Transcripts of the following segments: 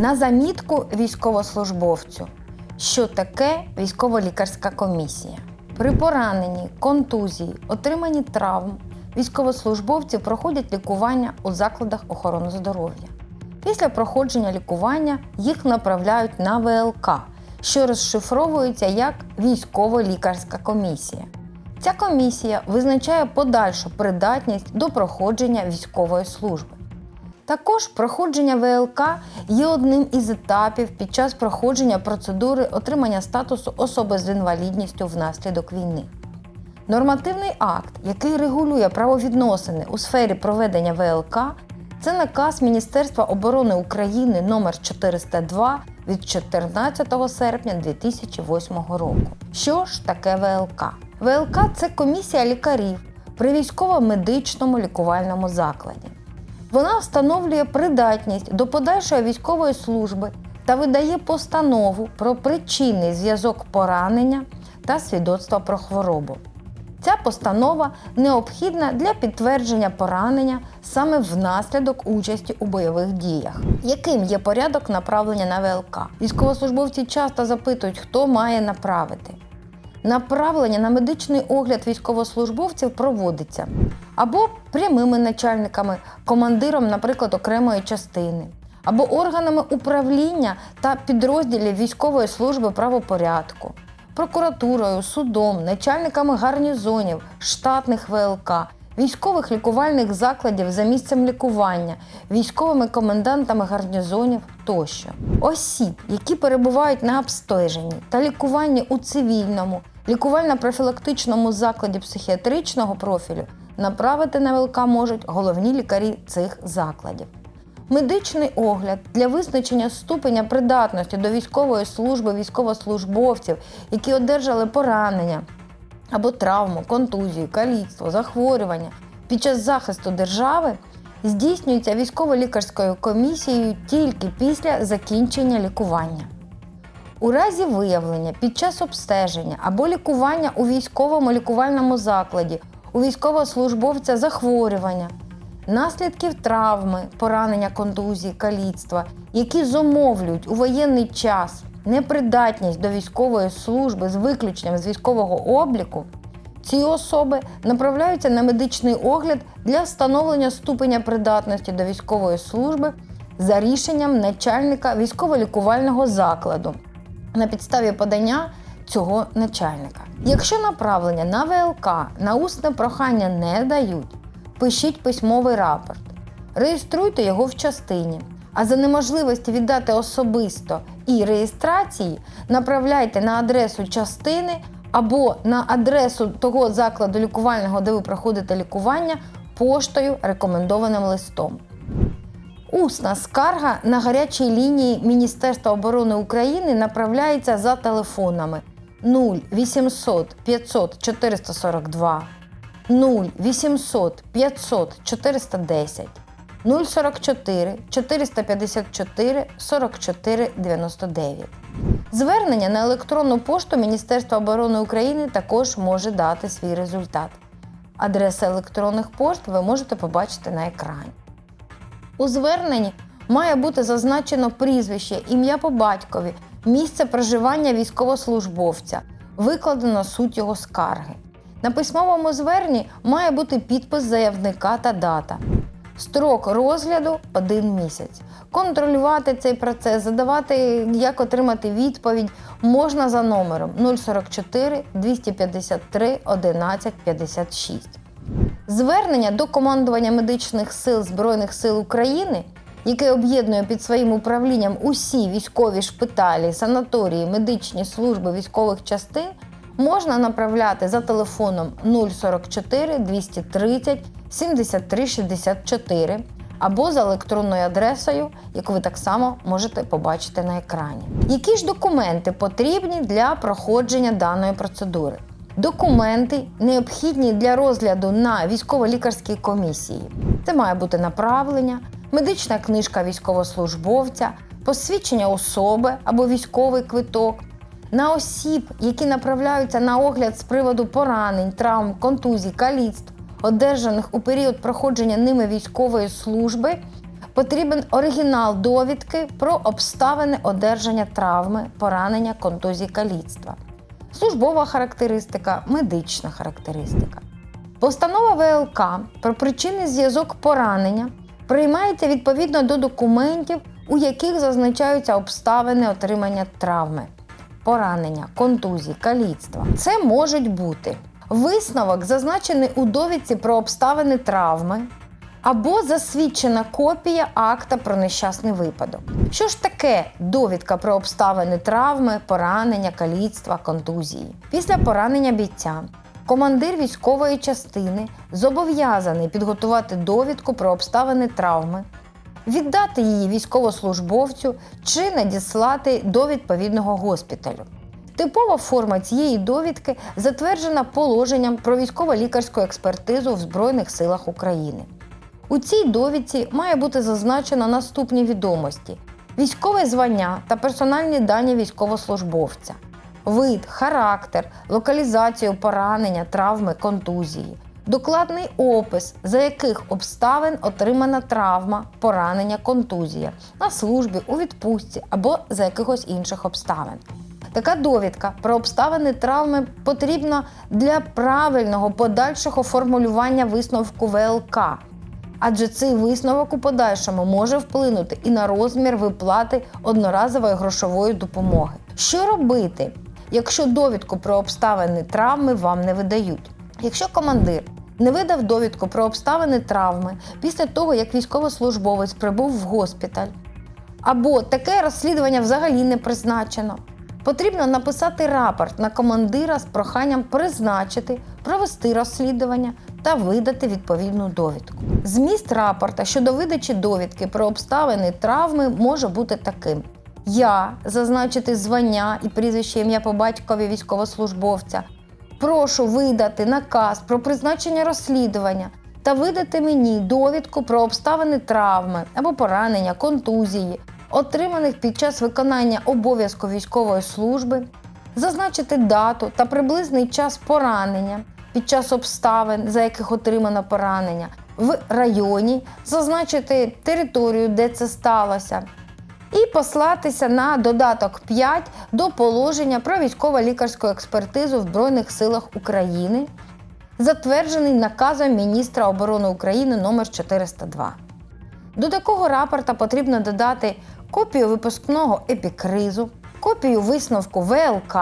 На замітку військовослужбовцю, що таке військово-лікарська комісія. При пораненні, контузії, отриманні травм військовослужбовці проходять лікування у закладах охорони здоров'я. Після проходження лікування їх направляють на ВЛК, що розшифровується як військово-лікарська комісія. Ця комісія визначає подальшу придатність до проходження військової служби. Також проходження ВЛК є одним із етапів під час проходження процедури отримання статусу особи з інвалідністю внаслідок війни. Нормативний акт, який регулює правовідносини у сфері проведення ВЛК, це наказ Міністерства оборони України номер 402 від 14 серпня 2008 року. Що ж таке ВЛК? ВЛК це комісія лікарів при військово-медичному лікувальному закладі. Вона встановлює придатність до подальшої військової служби та видає постанову про причинний зв'язок поранення та свідоцтва про хворобу. Ця постанова необхідна для підтвердження поранення саме внаслідок участі у бойових діях. Яким є порядок направлення на ВЛК? Військовослужбовці часто запитують, хто має направити. Направлення на медичний огляд військовослужбовців проводиться або прямими начальниками, командиром, наприклад, окремої частини, або органами управління та підрозділів військової служби правопорядку, прокуратурою, судом, начальниками гарнізонів, штатних ВЛК, військових лікувальних закладів за місцем лікування, військовими комендантами гарнізонів тощо. Осіб, які перебувають на обстеженні та лікуванні у цивільному, лікувально-профілактичному закладі психіатричного профілю, направити на ВЛК можуть головні лікарі цих закладів. Медичний огляд для визначення ступеня придатності до військової служби військовослужбовців, які одержали поранення або травму, контузію, каліцтво, захворювання під час захисту держави, здійснюється військово-лікарською комісією тільки після закінчення лікування. У разі виявлення під час обстеження або лікування у військовому лікувальному закладі у військовослужбовця захворювання, наслідків травми, поранення контузії, каліцтва, які зумовлюють у воєнний час непридатність до військової служби з виключенням з військового обліку, ці особи направляються на медичний огляд для встановлення ступеня придатності до військової служби за рішенням начальника військово-лікувального закладу на підставі подання цього начальника. Якщо направлення на ВЛК на усне прохання не дають, пишіть письмовий рапорт, реєструйте його в частині. А за неможливості віддати особисто і реєстрації направляйте на адресу частини або на адресу того закладу лікувального, де ви проходите лікування, поштою рекомендованим листом. Усна скарга на гарячій лінії Міністерства оборони України направляється за телефонами 0800 500 442, 0800 500 410, 044 454 44 99. Звернення на електронну пошту Міністерства оборони України також може дати свій результат. Адреси електронних пошт ви можете побачити на екрані. У зверненні має бути зазначено прізвище, ім'я по батькові, місце проживання військовослужбовця, викладено суть його скарги. На письмовому зверненні має бути підпис заявника та дата. Строк розгляду один місяць. Контролювати цей процес, задавати, як отримати відповідь можна за номером 044 253 11 56. Звернення до командування медичних сил Збройних сил України, яке об'єднує під своїм управлінням усі військові шпиталі, санаторії, медичні служби військових частин, можна направляти за телефоном 044 230 73 64 або за електронною адресою, яку ви так само можете побачити на екрані. Які ж документи потрібні для проходження даної процедури? Документи необхідні для розгляду на військово-лікарській комісії. Це має бути направлення, медична книжка військовослужбовця, посвідчення особи або військовий квиток. На осіб, які направляються на огляд з приводу поранень, травм, контузій, каліцтв, одержаних у період проходження ними військової служби, потрібен оригінал довідки про обставини одержання травми, поранення, контузії каліцтва, службова характеристика, медична характеристика. Постанова ВЛК про причинний зв'язок поранення приймається відповідно до документів, у яких зазначаються обставини отримання травми, поранення, контузії, каліцтва. Це можуть бути висновок, зазначений у довідці про обставини травми, або засвідчена копія акта про нещасний випадок. Що ж таке довідка про обставини травми, поранення, каліцтва, контузії? Після поранення бійця командир військової частини зобов'язаний підготувати довідку про обставини травми, віддати її військовослужбовцю чи надіслати до відповідного госпіталю. Типова форма цієї довідки затверджена положенням про військово-лікарську експертизу в Збройних силах України. У цій довідці має бути зазначено наступні відомості: військове звання та персональні дані військовослужбовця, вид, характер, локалізацію поранення, травми, контузії, докладний опис, за яких обставин отримана травма, поранення, контузія. На службі, у відпустці або за якихось інших обставин. Така довідка про обставини травми потрібна для правильного подальшого формулювання висновку ВЛК, адже цей висновок у подальшому може вплинути і на розмір виплати одноразової грошової допомоги. Що робити, якщо довідку про обставини травми вам не видають? Якщо командир не видав довідку про обставини травми після того, як військовослужбовець прибув в госпіталь, або таке розслідування взагалі не призначено. Потрібно написати рапорт на командира з проханням призначити, провести розслідування та видати відповідну довідку. Зміст рапорта щодо видачі довідки про обставини травми може бути таким: я зазначити звання і прізвище ім'я по батькові військовослужбовця. Прошу видати наказ про призначення розслідування та видати мені довідку про обставини травми або поранення, контузії, отриманих під час виконання обов'язку військової служби, зазначити дату та приблизний час поранення під час обставин, за яких отримано поранення, в районі, зазначити територію, де це сталося, і послатися на додаток 5 до положення про військово-лікарську експертизу в Збройних силах України, затверджений наказом міністра оборони України номер 402. До такого рапорта потрібно додати копію випускного епікризу, копію висновку ВЛК,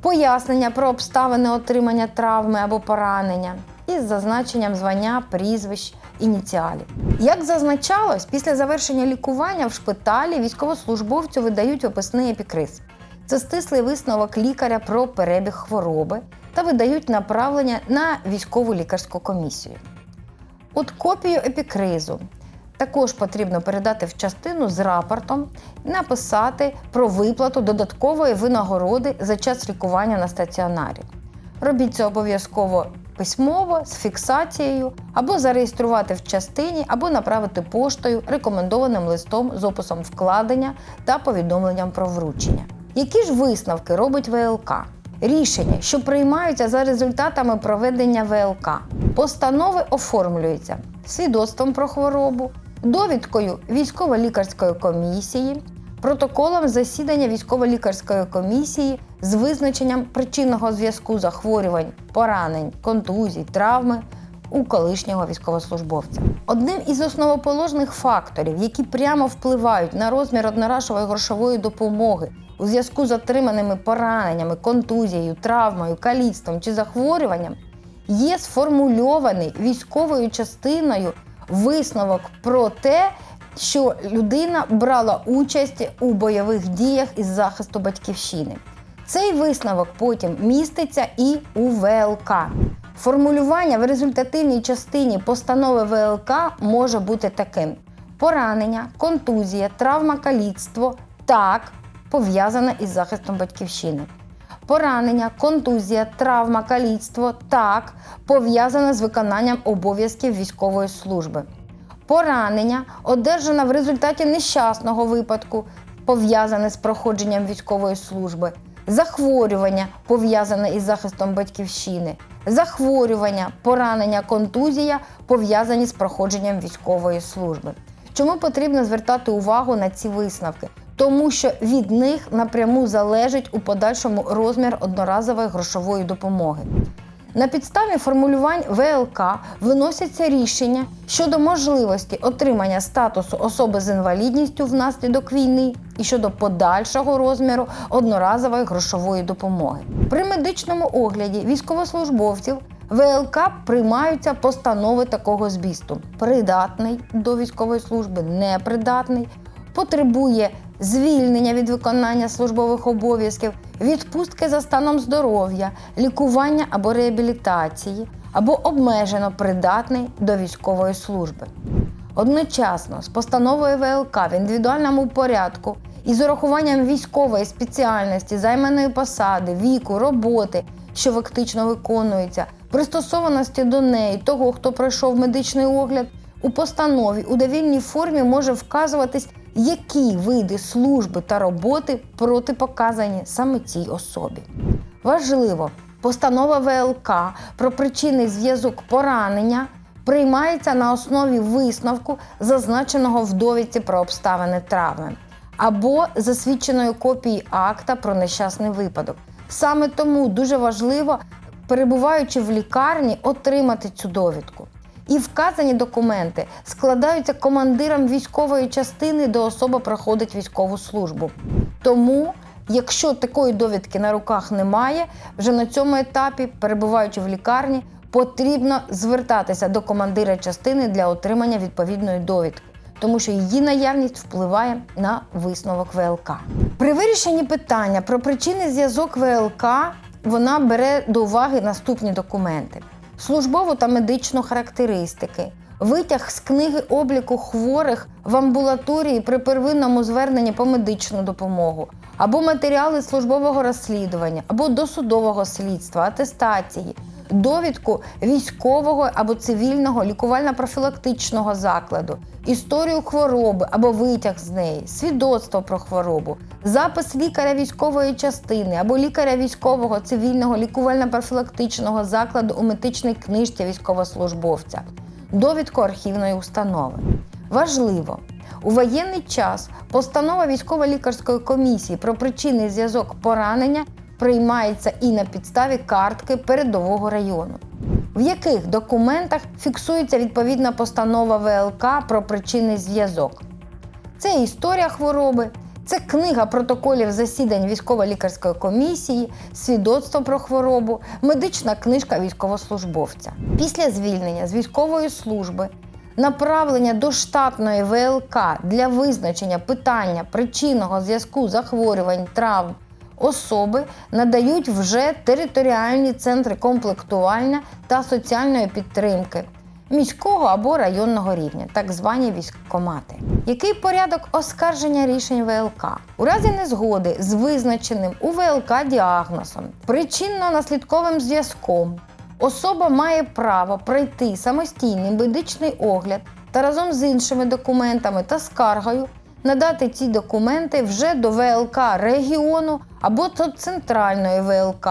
пояснення про обставини отримання травми або поранення із зазначенням звання, прізвищ, ініціалів. Як зазначалось, після завершення лікування в шпиталі військовослужбовцю видають описний епікриз. Це стислий висновок лікаря про перебіг хвороби та видають направлення на військову лікарську комісію. От копію епікризу також потрібно передати в частину з рапортом написати про виплату додаткової винагороди за час лікування на стаціонарі. Робіть це обов'язково письмово з фіксацією, або зареєструвати в частині, або направити поштою рекомендованим листом з описом вкладення та повідомленням про вручення. Які ж висновки робить ВЛК? Рішення, що приймаються за результатами проведення ВЛК, постанови оформлюються свідоцтвом про хворобу, довідкою військово-лікарської комісії, протоколом засідання військово-лікарської комісії з визначенням причинного зв'язку захворювань, поранень, контузій, травми у колишнього військовослужбовця. Одним із основоположних факторів, які прямо впливають на розмір одноразової грошової допомоги у зв'язку з отриманими пораненнями, контузією, травмою, каліцтвом чи захворюванням, є сформульований військовою частиною висновок про те, що людина брала участь у бойових діях із захисту батьківщини. Цей висновок потім міститься і у ВЛК. Формулювання в результативній частині постанови ВЛК може бути таким: поранення, контузія, травма каліцтво так пов'язане із захистом батьківщини. Поранення, контузія, травма, каліцтво так пов'язане з виконанням обов'язків військової служби. Поранення, одержане в результаті нещасного випадку, пов'язане з проходженням військової служби. Захворювання пов'язане із захистом батьківщини, захворювання, поранення, контузія пов'язані з проходженням військової служби. Чому потрібно звертати увагу на ці висновки? Тому що від них напряму залежить у подальшому розмір одноразової грошової допомоги. На підставі формулювань ВЛК виносяться рішення щодо можливості отримання статусу особи з інвалідністю внаслідок війни і щодо подальшого розміру одноразової грошової допомоги. При медичному огляді військовослужбовців ВЛК приймаються постанови такого змісту: придатний до військової служби, непридатний, потребує звільнення від виконання службових обов'язків, відпустки за станом здоров'я, лікування або реабілітації, або обмежено придатний до військової служби. Одночасно з постановою ВЛК в індивідуальному порядку і з урахуванням військової спеціальності, займаної посади, віку, роботи, що фактично виконується, пристосованості до неї того, хто пройшов медичний огляд, у постанові у довільній формі може вказуватись, які види служби та роботи протипоказані саме цій особі. Важливо, постанова ВЛК про причинний зв'язок поранення приймається на основі висновку, зазначеного в довідці про обставини травми, або засвідченої копії акта про нещасний випадок. Саме тому дуже важливо, перебуваючи в лікарні, отримати цю довідку. І вказані документи складаються командиром військової частини, де особа проходить військову службу. Тому, якщо такої довідки на руках немає, вже на цьому етапі, перебуваючи в лікарні, потрібно звертатися до командира частини для отримання відповідної довідки, тому що її наявність впливає на висновок ВЛК. При вирішенні питання про причинний зв'язок ВЛК вона бере до уваги наступні документи службову та медичну характеристики, витяг з книги обліку хворих в амбулаторії при первинному зверненні по медичну допомогу, або матеріали службового розслідування, або досудового слідства, атестації, довідку військового або цивільного лікувально-профілактичного закладу, історію хвороби або витяг з неї, свідоцтво про хворобу, запис лікаря військової частини або лікаря військового цивільного лікувально-профілактичного закладу у медичній книжці військовослужбовця, довідку архівної установи. Важливо! У воєнний час постанова військово-лікарської комісії про причинний зв'язок поранення приймається і на підставі картки передового району, в яких документах фіксується відповідна постанова ВЛК про причинний зв'язок. Це історія хвороби, це книга протоколів засідань військово-лікарської комісії, свідоцтво про хворобу, медична книжка військовослужбовця. Після звільнення з військової служби направлення до штатної ВЛК для визначення питання причинного зв'язку захворювань, травм особи надають вже територіальні центри комплектування та соціальної підтримки міського або районного рівня, так звані військкомати. Який порядок оскарження рішень ВЛК? У разі незгоди з визначеним у ВЛК діагнозом, причинно-наслідковим зв'язком, особа має право пройти самостійний медичний огляд та разом з іншими документами та скаргою надати ці документи вже до ВЛК регіону або до центральної ВЛК,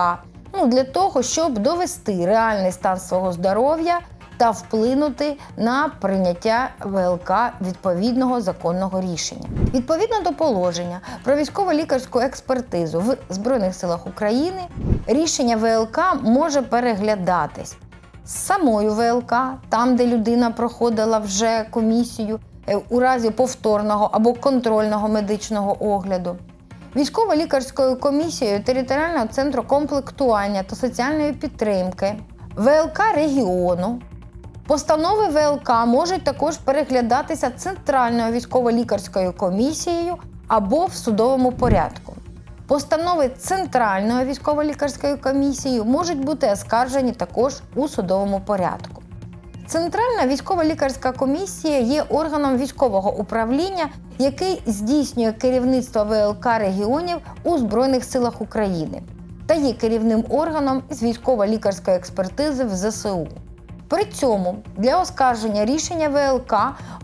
ну для того, щоб довести реальний стан свого здоров'я та вплинути на прийняття ВЛК відповідного законного рішення. Відповідно до положення про військово-лікарську експертизу в Збройних силах України рішення ВЛК може переглядатись з самою ВЛК, там, де людина проходила вже комісію у разі повторного або контрольного медичного огляду. Військово-лікарською комісією територіального центру комплектування та соціальної підтримки, ВЛК регіону. Постанови ВЛК можуть також переглядатися Центральною військово-лікарською комісією або в судовому порядку. Постанови Центральної військово-лікарської комісії можуть бути оскаржені також у судовому порядку. Центральна військово-лікарська комісія є органом військового управління, який здійснює керівництво ВЛК регіонів у Збройних силах України та є керівним органом з військово-лікарської експертизи в ЗСУ. При цьому для оскарження рішення ВЛК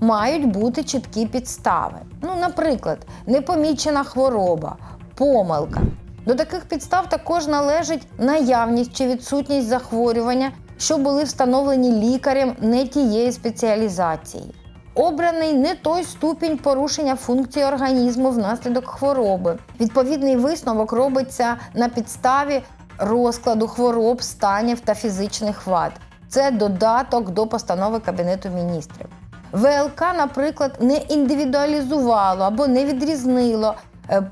мають бути чіткі підстави. Ну, наприклад, непомічена хвороба, помилка. До таких підстав також належить наявність чи відсутність захворювання, що були встановлені лікарем не тієї спеціалізації, обраний не той ступінь порушення функції організму внаслідок хвороби. Відповідний висновок робиться на підставі розкладу хвороб, станів та фізичних вад. Це додаток до постанови Кабінету міністрів. ВЛК, наприклад, не індивідуалізувало або не відрізнило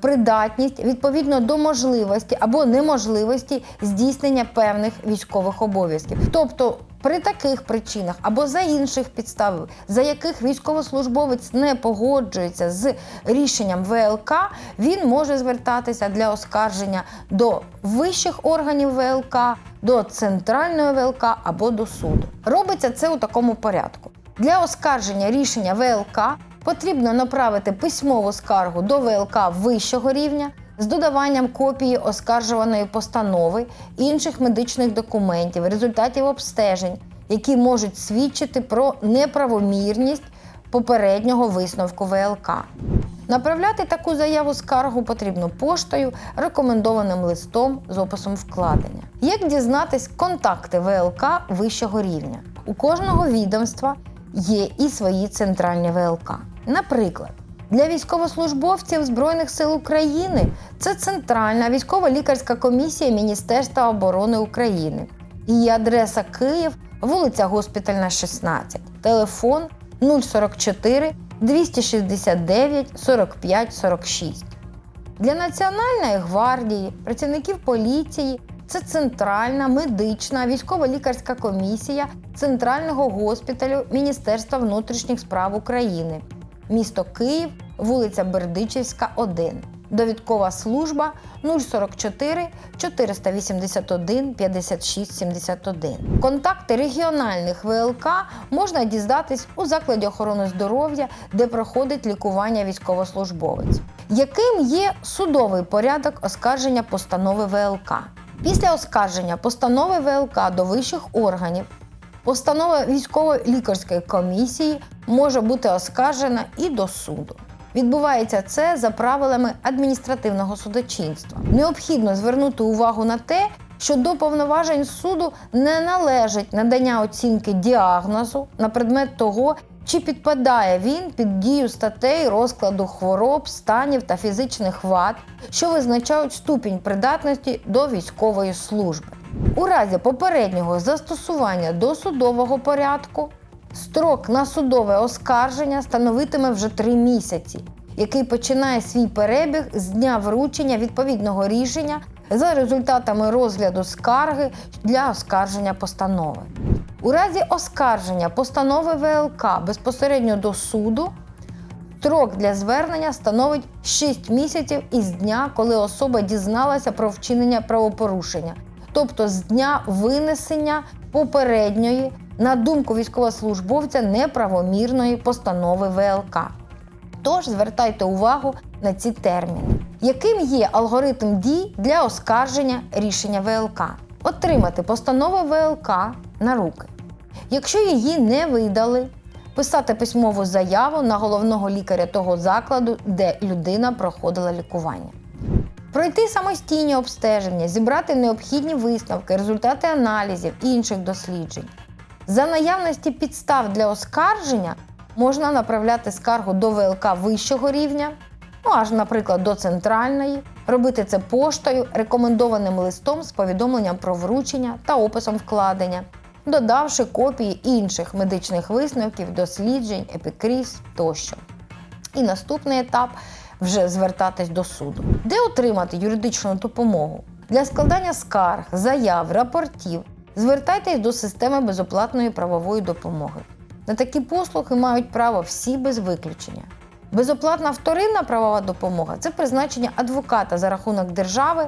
придатність відповідно до можливості або неможливості здійснення певних військових обов'язків. Тобто, при таких причинах або за інших підстав, за яких військовослужбовець не погоджується з рішенням ВЛК, він може звертатися для оскарження до вищих органів ВЛК, до центральної ВЛК або до суду. Робиться це у такому порядку. Для оскарження рішення ВЛК потрібно направити письмову скаргу до ВЛК вищого рівня з додаванням копії оскаржуваної постанови інших медичних документів, результатів обстежень, які можуть свідчити про неправомірність попереднього висновку ВЛК. Направляти таку заяву скаргу потрібно поштою, рекомендованим листом з описом вкладення. Як дізнатись контакти ВЛК вищого рівня? У кожного відомства є і свої центральні ВЛК. Наприклад, для військовослужбовців Збройних сил України це Центральна військово-лікарська комісія Міністерства оборони України. Її адреса Київ, вулиця Госпітальна, 16, телефон 044 269 45 46. Для Національної гвардії, працівників поліції це Центральна медична військово-лікарська комісія Центрального госпіталю Міністерства внутрішніх справ України, місто Київ, вулиця Бердичівська, 1. Довідкова служба 044 481 56 71. Контакти регіональних ВЛК можна дізнатись у закладі охорони здоров'я, де проходить лікування військовослужбовець. Яким є судовий порядок оскарження постанови ВЛК? Після оскарження постанови ВЛК до вищих органів Постанова військово-лікарської комісії може бути оскаржена і до суду. Відбувається це за правилами адміністративного судочинства. Необхідно звернути увагу на те, що до повноважень суду не належить надання оцінки діагнозу на предмет того, чи підпадає він під дію статей розкладу хвороб, станів та фізичних вад, що визначають ступінь придатності до військової служби. У разі попереднього застосування досудового порядку строк на судове оскарження становитиме вже три місяці, який починає свій перебіг з дня вручення відповідного рішення за результатами розгляду скарги для оскарження постанови. У разі оскарження постанови ВЛК безпосередньо до суду Строк для звернення становить 6 місяців із дня, коли особа дізналася про вчинення правопорушення, тобто з дня винесення попередньої, на думку військовослужбовця, неправомірної постанови ВЛК. Тож звертайте увагу на ці терміни. Яким є алгоритм дій для оскарження рішення ВЛК? Отримати постанову ВЛК на руки. Якщо її не видали, писати письмову заяву на головного лікаря того закладу, де людина проходила лікування. Пройти самостійні обстеження, зібрати необхідні висновки, результати аналізів і інших досліджень. За наявності підстав для оскарження можна направляти скаргу до ВЛК вищого рівня, ну аж, наприклад, до центральної, робити це поштою, рекомендованим листом з повідомленням про вручення та описом вкладення, додавши копії інших медичних висновків, досліджень, епікриз тощо. І наступний етап вже звертатись до суду. Де отримати юридичну допомогу? Для складання скарг, заяв, рапортів звертайтесь до системи безоплатної правової допомоги. На такі послуги мають право всі без виключення. Безоплатна вторинна правова допомога це призначення адвоката за рахунок держави.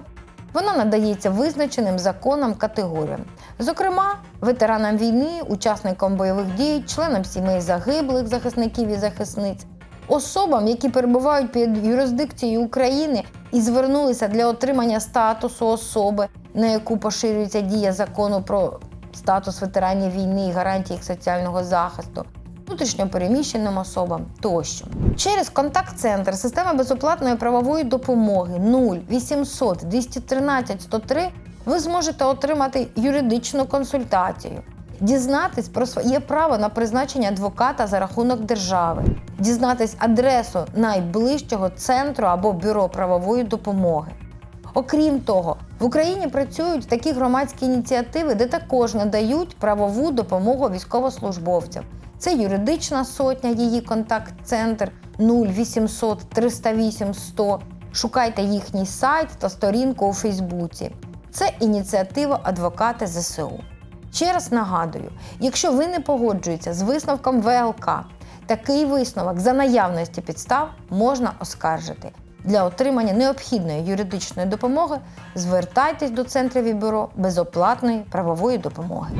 Вона надається визначеним законом категоріям, зокрема, ветеранам війни, учасникам бойових дій, членам сімей загиблих захисників і захисниць, особам, які перебувають під юрисдикцією України і звернулися для отримання статусу особи, на яку поширюється дія закону про статус ветеранів війни і гарантії їх соціального захисту, внутрішньопереміщеним особам тощо. Через контакт-центр системи безоплатної правової допомоги 0 800 213 103 ви зможете отримати юридичну консультацію, дізнатись про своє право на призначення адвоката за рахунок держави, дізнатись адресу найближчого центру або бюро правової допомоги. Окрім того, в Україні працюють такі громадські ініціативи, де також надають правову допомогу військовослужбовцям. Це юридична сотня, її контакт-центр 0800 308 100. Шукайте їхній сайт та сторінку у Фейсбуці. Це ініціатива адвокати ЗСУ. Ще раз нагадую: якщо ви не погоджуєтеся з висновком ВЛК, такий висновок за наявності підстав можна оскаржити. Для отримання необхідної юридичної допомоги звертайтесь до центрів і бюро безоплатної правової допомоги.